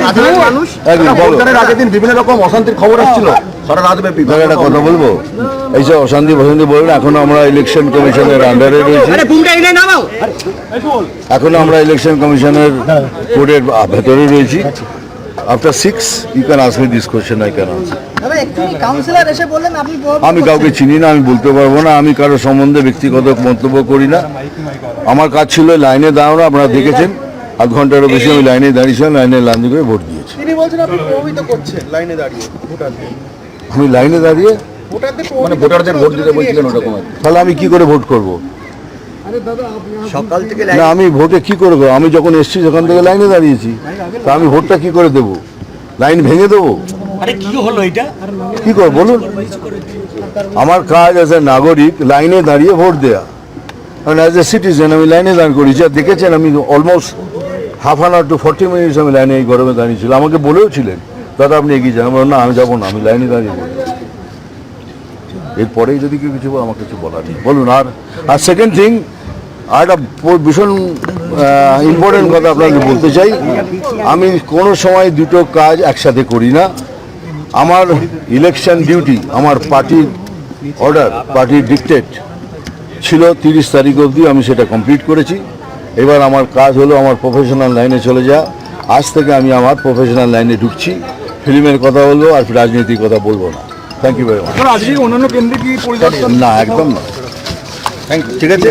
সাধারণ মানুষ ভোটদানের আগের দিন বিভিন্ন রকম অশান্তির খবর আসছিল। সারা রাতব্যাপী আপনাকে একটা কথা বলব? এইসব অশান্তি বসন্তি বলবেন এখনও আমরা ইলেকশন কমিশনের আন্ডারে রয়েছি। এখনও আমরা ইলেকশন কমিশনের কোর্টের ভেতরে রয়েছি। After six you can ask me this question I can answer দাদা একটুখানি কাউন্সিলর এসে বললেন আপনি প্রভাবিত আমি কাউকে চিনি না আমি বলতে পারব না আমি কারও সম্বন্ধে ব্যক্তিগত মন্তব্য করি না। আমার কাজ ছিল লাইনে দাঁড়ানো আপনারা দেখেছেন। আধ ঘন্টারও বেশি আমি লাইনে দাঁড়িয়েছিলাম লাইনে লাঞ্জি করে ভোট দিয়েছি। তিনি বলছেন আপনি প্রভাবিত করছেন লাইনে দাঁড়িয়ে ভোটারদের। আমি লাইনে দাঁড়িয়ে ভোটারদের মানে ভোটারদের ভোট দিতে বলছিলেন ওরকম। তাহলে আমি কি করে ভোট করব? সকাল থেকে না আমি ভোটে কি করে করব? আমি যখন এসছি সেখান থেকে লাইনে দাঁড়িয়েছি। তা আমি ভোটটা কি করে দেব? লাইন ভেঙে দেবো? আরে কি হলো এটা? কি করে? বলুন। আমার কাজ অ্যাজ এ নাগরিক লাইনে দাঁড়িয়ে ভোট দেয়া। কারণ অ্যাজ এ সিটিজেন আমি লাইনে দাঁড় করেছি। আর দেখেছেন আমি almost half an hour to forty minutes আমি লাইনে এই গরমে দাঁড়িয়েছিলাম আমাকে বলেও ছিলেন দাদা আপনি এগিয়ে যান। আমি বললাম, না আমি যাব না আমি লাইনে দাঁড়িয়ে এরপরেই যদি কেউ কিছু আমার কিছু বলার নেই। বলুন আর আর সেকেন্ড থিং আর একটা ভীষণ ইম্পর্টেন্ট কথা আপনাকে বলতে চাই। আমি কোনো সময় দুটো কাজ একসাথে করি না। আমার ইলেকশন ডিউটি আমার পার্টির অর্ডার পার্টির ডিকটেট ছিল তিরিশ তারিখ অবধি আমি সেটা কমপ্লিট করেছি। এবার আমার কাজ হলো আমার প্রফেশনাল লাইনে চলে যা। আজ থেকে আমি আমার প্রফেশনাল লাইনে ঢুকছি। ফিল্মের কথা বলব আর রাজনীতির কথা বলব না। থ্যাংক ইউ ভেরি মাচ অন্যান্য কেন্দ্রে কি না একদম না। থ্যাংক ইউ ঠিক আছে?